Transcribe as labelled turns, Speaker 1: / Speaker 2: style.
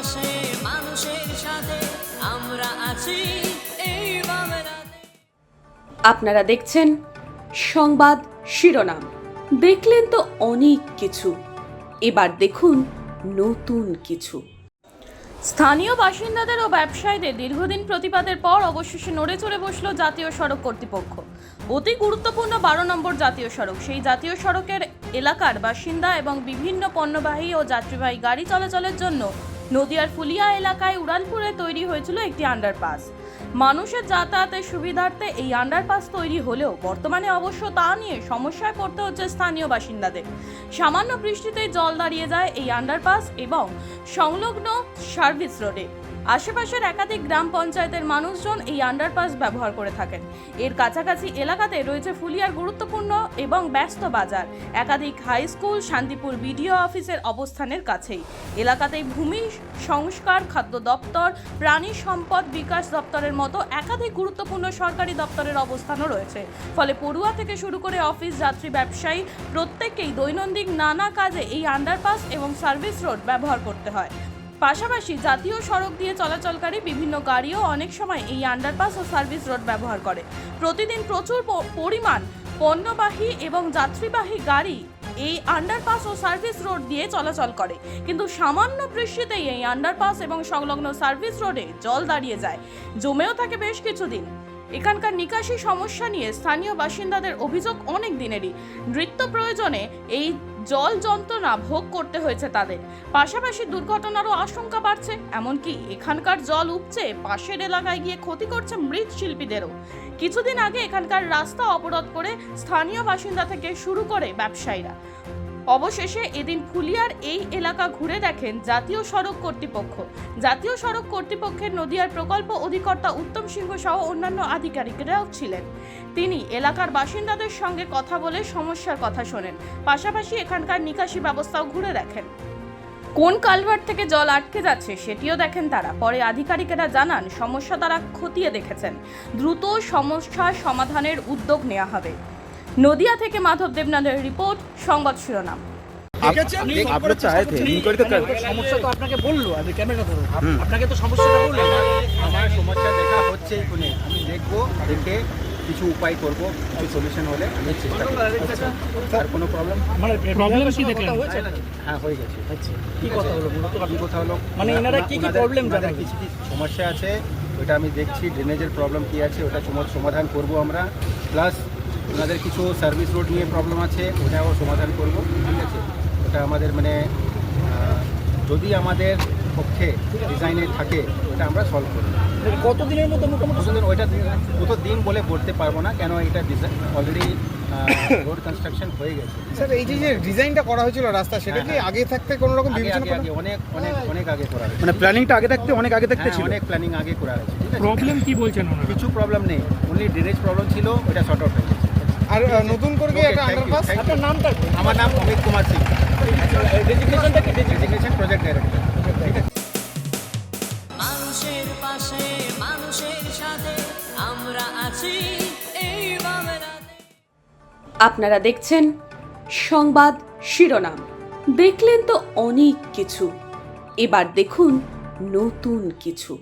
Speaker 1: পাশে মানুষের সাথে আমরা আছি। এই
Speaker 2: আপনারা দেখছেন সংবাদ শিরোনাম। দেখলেন তো অনেক কিছু। এবার দেখুন নতুন কিছু।
Speaker 3: স্থানীয় বাসিন্দাদের ও ব্যবসায়ীদের দীর্ঘদিন প্রতিবাদের পর অবশেষে নড়ে চড়ে বসল জাতীয় সড়ক কর্তৃপক্ষ। অতি গুরুত্বপূর্ণ বারো নম্বর জাতীয় সড়ক। সেই জাতীয় সড়কের এলাকার বাসিন্দা এবং বিভিন্ন পণ্যবাহী ও যাত্রীবাহী গাড়ি চলাচলের জন্য নদিয়ার ফুলিয়া এলাকায় উড়ালপুরে তৈরি হয়েছিল একটি আন্ডারপাস মানুষের যাতায়াতের সুবিধার্থে এই আন্ডারপাস তৈরি হলেও বর্তমানে অবশ্য তা নিয়ে সমস্যায় পড়তে হচ্ছে স্থানীয় বাসিন্দাদের। সামান্য বৃষ্টিতেই জল দাঁড়িয়ে যায় এই আন্ডারপাস এবং সংলগ্ন সার্ভিস রোডে আশেপাশের একাধিক গ্রাম পঞ্চায়েতের মানুষজন এই আন্ডারপাস ব্যবহার করে থাকেন। এর কাছাকাছি এলাকাতে রয়েছে ফুলিয়ার গুরুত্বপূর্ণ এবং ব্যস্ত বাজার। একাধিক হাই স্কুল শান্তিপুর বিডিও অফিসের অবস্থানের কাছেই। এলাকাতেই ভূমি সংস্কার, খাদ্য দপ্তর, প্রাণী সম্পদ বিকাশ দপ্তরের মতো একাধিক গুরুত্বপূর্ণ সরকারি দপ্তরের অবস্থানও রয়েছে। ফলে পড়ুয়া থেকে শুরু করে অফিস যাত্রী, ব্যবসায়ী প্রত্যেককেই দৈনন্দিন নানা কাজে এই আন্ডারপাস এবং সার্ভিস রোড ব্যবহার করতে হয়। পাশাপাশি জাতীয় সড়ক দিয়ে চলাচলকারী বিভিন্ন গাড়িও অনেক সময় এই আন্ডারপাস ও সার্ভিস রোড ব্যবহার করে। প্রতিদিন প্রচুর পরিমাণ পণ্যবাহী এবং যাত্রীবাহী গাড়ি এই আন্ডারপাস ও সার্ভিস রোড দিয়ে চলাচল করে। কিন্তু সামান্য বৃষ্টিতেই এই আন্ডারপাস এবং সংলগ্ন সার্ভিস রোডে জল দাঁড়িয়ে যায়। জমেও থাকে বেশ কিছুদিন। এখানকার নিকাশি সমস্যা নিয়ে স্থানীয় বাসিন্দাদের অভিযোগ অনেক দিনেরই। নৃত্য প্রয়োজনে এই জল যন্ত্রণা ভোগ করতে হয়েছে তাদের। পাশাপাশি দুর্ঘটনারও আশঙ্কা বাড়ছে, এমনকি এখানকার জল উপচে পাশের এলাকায় গিয়ে ক্ষতি করছে মৃৎশিল্পীদেরও। কিছুদিন আগে এখানকার রাস্তা অবরোধ করে স্থানীয় বাসিন্দা থেকে শুরু করে ব্যবসায়ীরা। অবশেষে এদিন ফুলিয়ার এই এলাকা ঘুরে দেখেন জাতীয় সড়ক কর্তৃপক্ষ। জাতীয় সড়ক কর্তৃপক্ষের নদিয়ার প্রকল্প অধিকর্তা উত্তম সিংহ সহ অন্যান্য আধিকারিকরাও ছিলেন। তিনি এলাকার বাসিন্দাদের সঙ্গে কথা বলে সমস্যার কথা শোনেন। পাশাপাশি এখানকার নিকাশি ব্যবস্থাও ঘুরে দেখেন। কোন কালভার্ট থেকে জল আটকে যাচ্ছে সেটিও দেখেন তারা। পরে আধিকারিকেরা জানান, সমস্যা তারা খতিয়ে দেখেছেন। দ্রুত সমস্যা সমাধানের উদ্যোগ নেওয়া হবে। নদিয়া থেকে মাধব দেবনাথের রিপোর্ট সংবাদ শিরোনাম।
Speaker 4: তো
Speaker 5: সমস্যা আপনাকে বলল আপনাকে তো
Speaker 4: আমার সমস্যা দেখা হচ্ছে এখানে। আমি দেখব কিছু উপায় করব কিছু সলিউশন হলে আমি চেষ্টা আচ্ছা, কোনো প্রবলেম
Speaker 5: মানে প্রবলেম কি হ্যাঁ,
Speaker 4: হ্যাঁ হয়ে গেছে।
Speaker 5: আচ্ছা, কি কথা হলো?
Speaker 4: আপনি। কথা হলো?
Speaker 5: মানে এনারা কি কি প্রবলেম
Speaker 4: কিছু সমস্যা আছে? ওটা আমি দেখছি ড্রেনেজের প্রবলেম কি আছে? ওটা সমাধান করব আমরা। প্লাস ওনাদের কিছু সার্ভিস রোড নিয়ে প্রবলেম আছে ওটাও সমাধান করব ঠিক আছে? ওটা আমাদের মানে যদি আমাদের পক্ষে ডিজাইনে থাকে ওটা আমরা সলভ করব।
Speaker 5: কতদিনের মধ্যে মোটামুটি
Speaker 4: কতদিন ওইটা কত দিন বলে বলতে পারব না কেন এটা ডিজাইন অলরেডি রোড কনস্ট্রাকশন হয়ে গেছে।
Speaker 6: স্যার এই যে যে ডিজাইনটা করা হয়েছিল রাস্তা সেটা কি
Speaker 4: হ্যাঁ,
Speaker 6: আগে থাকতে কোনো রকম বিবেচনা
Speaker 4: আগে
Speaker 6: করা
Speaker 4: আগে অনেক অনেক অনেক আগে করা হয়েছে।
Speaker 7: মানে প্ল্যানিংটা আগে থাকতে অনেক আগে থাকতে
Speaker 4: হ্যাঁ,
Speaker 7: ছিল?
Speaker 4: অনেক প্ল্যানিং আগে করা হয়েছে ঠিক আছে?
Speaker 5: প্রবলেম কি বলছেন ওনারা?
Speaker 4: কিছু প্রবলেম নেই অনলি ড্রেনেজ প্রবলেম ছিল ওটা শর্ট আউট হয়ে গেছে।
Speaker 6: আর নতুন করে কি একটা আন্ডারপাস
Speaker 5: আপনার নামটা
Speaker 4: আমার নাম অমিত কুমার সিং।
Speaker 5: ডেজিগনেশনটা কি?
Speaker 4: ডেজিগনেশন প্রজেক্ট ডাইরেক্টর ঠিক আছে
Speaker 1: মানুষের পাশে মানুষের সাথে আমরা আছি এই
Speaker 2: আপনারা দেখছেন সংবাদ শিরোনাম। দেখলেন তো অনেক কিছু। এবার দেখুন নতুন কিছু।